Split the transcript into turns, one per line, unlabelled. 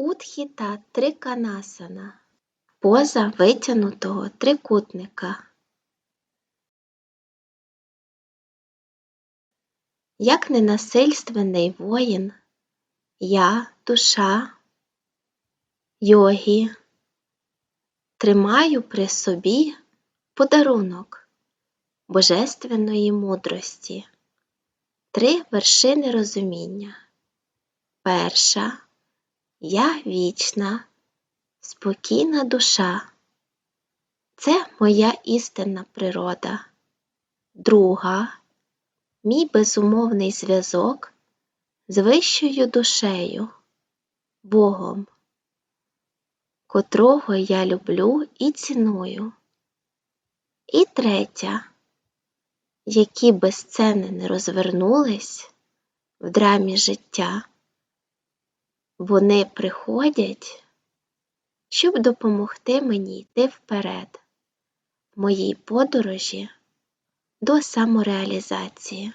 Утхіта Триканасана. Поза витягнутого трикутника. Як ненасильственний воїн, я, душа, йогі, тримаю при собі подарунок божественної мудрості, три вершини розуміння. Перша я вічна, спокійна душа. Це моя істинна природа. Друга мій безумовний зв'язок з вищою душею, Богом, котрого я люблю і ціную. І третя, які сцени не розвернулись в драмі життя, вони приходять, щоб допомогти мені йти вперед в моїй подорожі до самореалізації.